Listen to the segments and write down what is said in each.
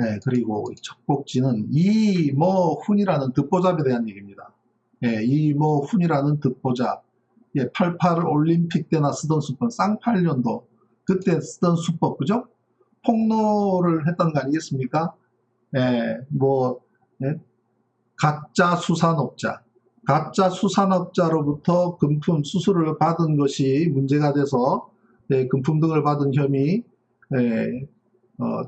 예, 그리고 첫 곡지는 이모훈이라는 듣보잡에 대한 얘기입니다. 예, 이모훈이라는 듣보잡. 예, 88 올림픽 때나 쓰던 수법, 쌍팔년도 그때 쓰던 수법, 그죠? 폭로를 했던 거 아니겠습니까? 예, 뭐, 예, 가짜 수산업자, 가짜 수산업자로부터 금품 수수료를 받은 것이 문제가 돼서 예, 금품 등을 받은 혐의, 예, 어,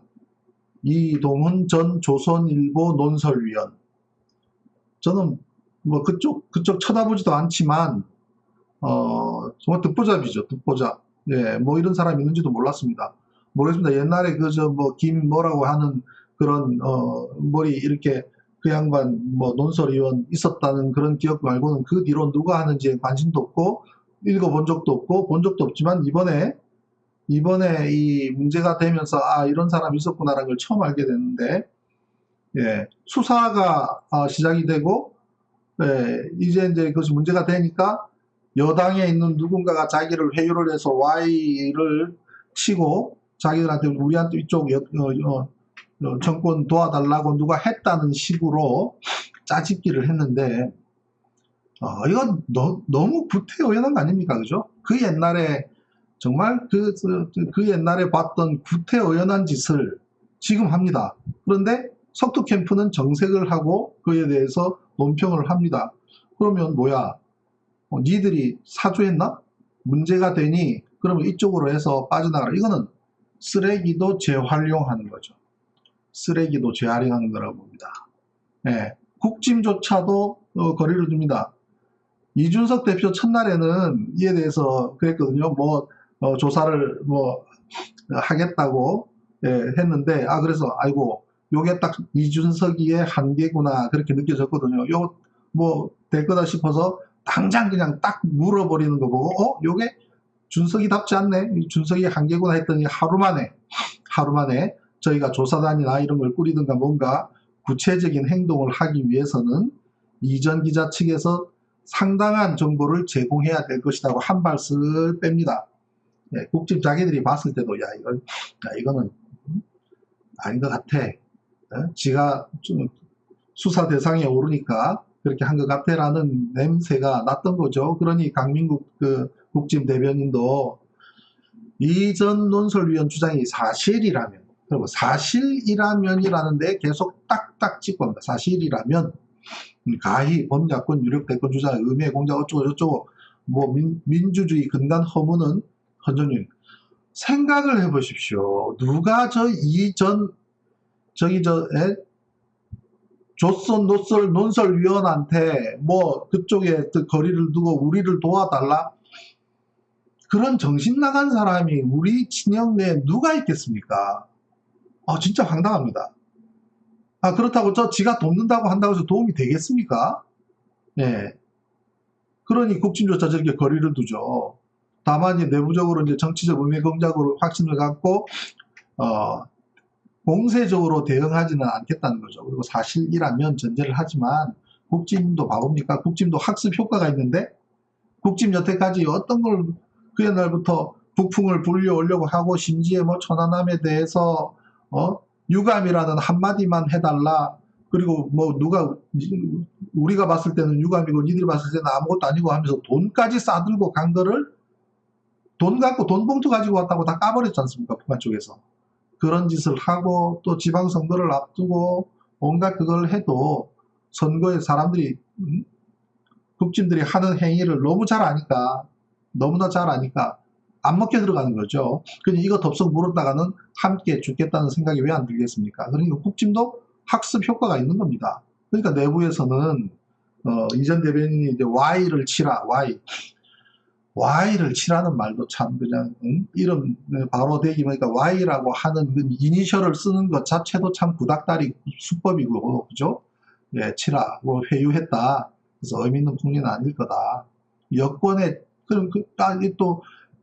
이동훈 전 조선일보 논설위원. 저는 뭐 그쪽 그쪽 쳐다보지도 않지만 어 정말 듣보잡이죠, 듣보잡. 예, 뭐 이런 사람이 있는지도 몰랐습니다. 모르겠습니다. 옛날에 그 저 뭐 김 뭐라고 하는 그런 어 머리 이렇게 그 양반 뭐 논설위원 있었다는 그런 기억 말고는 그 뒤로 누가 하는지 관심도 없고 읽어본 적도 없고 본 적도 없지만 이번에 이번에 이 문제가 되면서 아 이런 사람이 있었구나라는 걸 처음 알게 됐는데 예, 수사가 아, 시작이 되고 예, 이제 이제 그것이 문제가 되니까 여당에 있는 누군가가 자기를 회유를 해서 Y를 치고 자기들한테 우리한테 이쪽 여- 어, 어, 어, 정권 도와달라고 누가 했다는 식으로 짜집기를 했는데 어, 이건 너, 너무 구태의연한 거 아닙니까 그죠? 그 옛날에 정말 그, 그, 그 옛날에 봤던 구태의연한 짓을 지금 합니다. 그런데 석두 캠프는 정색을 하고 그에 대해서 논평을 합니다. 그러면 뭐야? 어, 니들이 사주했나? 문제가 되니 그러면 이쪽으로 해서 빠져나가라. 이거는 쓰레기도 재활용하는 거죠. 쓰레기도 재활용하는 거라고 봅니다. 예, 국짐조차도 어, 거리를 둡니다. 이준석 대표 첫날에는 이에 대해서 그랬거든요. 뭐 어, 조사를 뭐 하겠다고 예, 했는데 아 그래서 아이고 요게 딱 이준석이의 한계구나 그렇게 느껴졌거든요. 요 뭐 될 거다 싶어서 당장 그냥 딱 물어버리는 거 보고 어 요게 준석이 답지 않네 이 준석이 한계구나 했더니 하루 만에 하루 만에 저희가 조사단이나 이런 걸 꾸리든가 뭔가 구체적인 행동을 하기 위해서는 이전 기자 측에서 상당한 정보를 제공해야 될 것이라고 한 발을 뺍니다. 예, 국집 자기들이 봤을 때도 야 이건 야 이거는 음, 아닌 것 같아. 어? 지가 좀 수사 대상에 오르니까 그렇게 한 것 같아라는 냄새가 났던 거죠. 그러니 강민국 그 국집 대변인도 이전 논설위원 주장이 사실이라면 그리고 사실이라면이라는데 계속 딱딱 찍고 합니다. 사실이라면 음, 가히 범야권 유력 대권 주자 의회 공작 어쩌고 저쩌고 뭐 민, 주주의 근간 허무는 헌정님 생각을 해보십시오. 누가 저 이전 저기 저 에? 조선 노설 논설위원한테 뭐 그쪽에 그 거리를 두고 우리를 도와달라 그런 정신 나간 사람이 우리 진영 내에 누가 있겠습니까? 아 진짜 황당합니다. 아 그렇다고 저 지가 돕는다고 한다고 해서 도움이 되겠습니까? 예. 그러니 국진조차 저렇게 거리를 두죠. 다만 이제 내부적으로 이제 정치적 의미 공작으로 확신을 갖고 어, 공세적으로 대응하지는 않겠다는 거죠. 그리고 사실이라면 전제를 하지만 국짐도 바보입니까? 국짐도 학습 효과가 있는데 국짐 여태까지 어떤 걸 그 옛날부터 북풍을 불려오려고 하고 심지어 뭐 천안함에 대해서 어 유감이라는 한마디만 해달라 그리고 뭐 누가 우리가 봤을 때는 유감이고 니들이 봤을 때는 아무것도 아니고 하면서 돈까지 싸들고 간 거를 돈 갖고 돈 봉투 가지고 왔다고 다 까버렸지 않습니까 북한 쪽에서 그런 짓을 하고 또 지방 선거를 앞두고 온갖 그걸 해도 선거에 사람들이 음? 국진들이 하는 행위를 너무 잘 아니까 너무나 잘 아니까 안 먹게 들어가는 거죠. 그냥 이거 덥석 물었다가는 함께 죽겠다는 생각이 왜 안 들겠습니까? 그러니까 국짐도 학습 효과가 있는 겁니다. 그러니까 내부에서는 어, 이전 대변인이 이제 Y를 치라, Y. Y를 치라는 말도 참 그냥 응? 이름 바로 대기 보니까 Y라고 하는 그 이니셜을 쓰는 것 자체도 참 구닥다리 수법이고 그죠? 예, 치라, 뭐 회유했다. 그래서 의미 있는 풍리는 아닐 거다. 여권에 그럼 그, 아,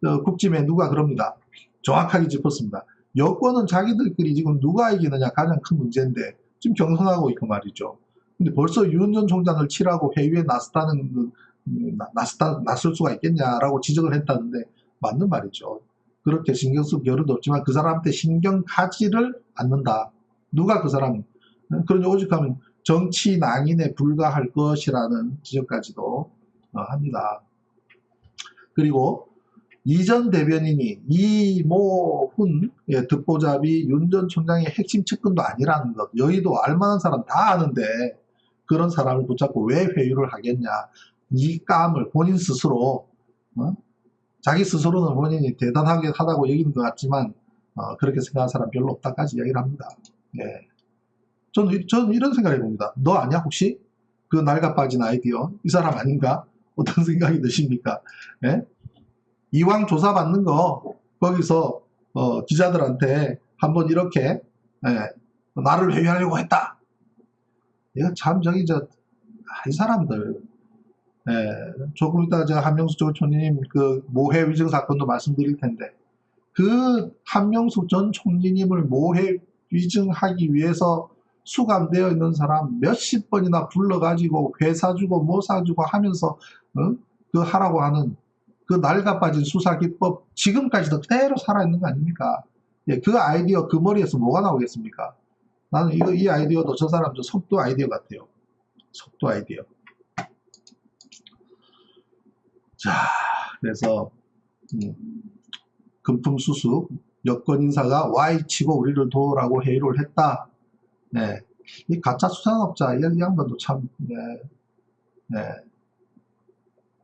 어, 국짐에 누가 그럽니다. 정확하게 짚었습니다. 여권은 자기들끼리 지금 누가 이기느냐 가장 큰 문제인데 지금 경선하고 있고 말이죠. 근데 벌써 윤전 총장을 치라고 회유에 나섰다는 그, 음, 수가 있겠냐라고 지적을 했다는데 맞는 말이죠. 그렇게 신경 쓸 겨를도 없지만 그 사람한테 신경 가지를 않는다. 누가 그 사람 어, 그런 오직하면 정치 낭인에 불과할 것이라는 지적까지도 어, 합니다. 그리고 이전 대변인이 이모훈 예, 듣보잡이 윤 전 총장의 핵심 측근도 아니라는 것 여의도 알만한 사람 다 아는데 그런 사람을 붙잡고 왜 회유를 하겠냐 이 감을 본인 스스로 어? 자기 스스로는 본인이 대단하게 하다고 여기는 것 같지만 어, 그렇게 생각하는 사람 별로 없다까지 이야기를 합니다. 예. 저는, 저는 이런 생각을 해봅니다. 너 아니야 혹시? 그 낡아 빠진 아이디어 이 사람 아닌가? 어떤 생각이 드십니까? 예? 이왕 조사받는 거 거기서 어, 기자들한테 한번 이렇게 예, 나를 회유하려고 했다. 이거 참 저기 저 이 사람들 예, 조금 이따 제가 한명숙 전 총리님 그 모해 위증 사건도 말씀드릴 텐데 그 한명숙 전 총리님을 모해 위증하기 위해서 수감되어 있는 사람 몇십 번이나 불러가지고 회 사 주고 뭐 사주고 하면서 어? 그 하라고 하는 그 낡아 빠진 수사 기법 지금까지도 그대로 살아있는 거 아닙니까? 예, 그 아이디어 그 머리에서 뭐가 나오겠습니까? 나는 이거 이 아이디어도 저 사람 저 속도 아이디어 같아요. 속도 아이디어. 자, 그래서 음, 금품 수수 여권 인사가 Y 치고 우리를 도우라고 회의를 했다. 네, 이 가짜 수산업자 이, 이 양반도 참 네, 네.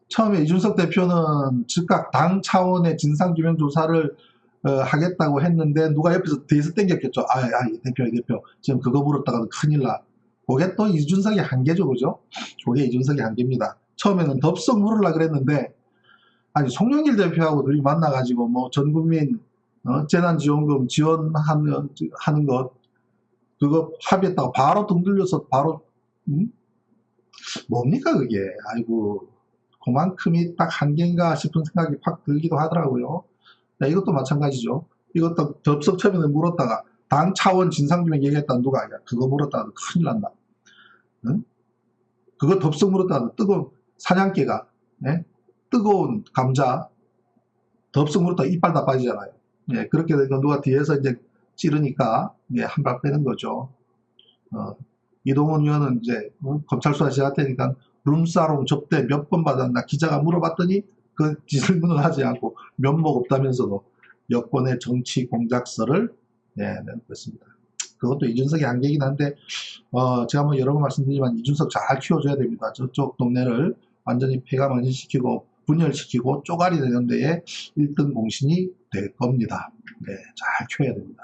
처음에 이준석 대표는 즉각 당 차원의 진상규명 조사를 어, 하겠다고 했는데 누가 옆에서 뒤에서 땡겼겠죠. 아, 아, 이 대표, 이 대표. 지금 그거 물었다가는 큰일 나. 그게 또 이준석의 한계죠, 그죠? 그게 이준석의 한계입니다. 처음에는 덥석 물으려 그랬는데, 아니, 송영길 대표하고 둘이 만나가지고, 뭐, 전 국민, 어, 재난지원금 지원하는, 하는 것, 그거 합의했다고 바로 등 들려서 바로, 음? 뭡니까, 그게? 아이고, 그만큼이 딱 한계인가 싶은 생각이 팍 들기도 하더라고요. 네, 이것도 마찬가지죠. 이것도 덥석 처음에는 물었다가 당 차원 진상규명 얘기했다 누가 아니야. 그거 물었다가 큰일 난다. 응? 그거 덥석 물었다가 뜨거운 사냥개가 예? 뜨거운 감자 덥석 물었다가 이빨 다 빠지잖아요. 예, 그렇게 되니까 누가 뒤에서 이제 찌르니까 예, 한발 빼는 거죠. 어, 이동훈 의원은 이제 어, 검찰 수사 시작할 테니까 룸사롱 접대 몇 번 받았나 기자가 물어봤더니 그 질문을 하지 않고 면목 없다면서도 여권의 정치 공작서를 네, 내놓겠습니다. 그것도 이준석의 한계이긴 한데 어, 제가 뭐 여러 번 말씀드리지만 이준석 잘 키워줘야 됩니다. 저쪽 동네를 완전히 폐가망신시키고 분열시키고 쪼가리 되는 데에 1등 공신이 될 겁니다. 네, 잘 키워야 됩니다.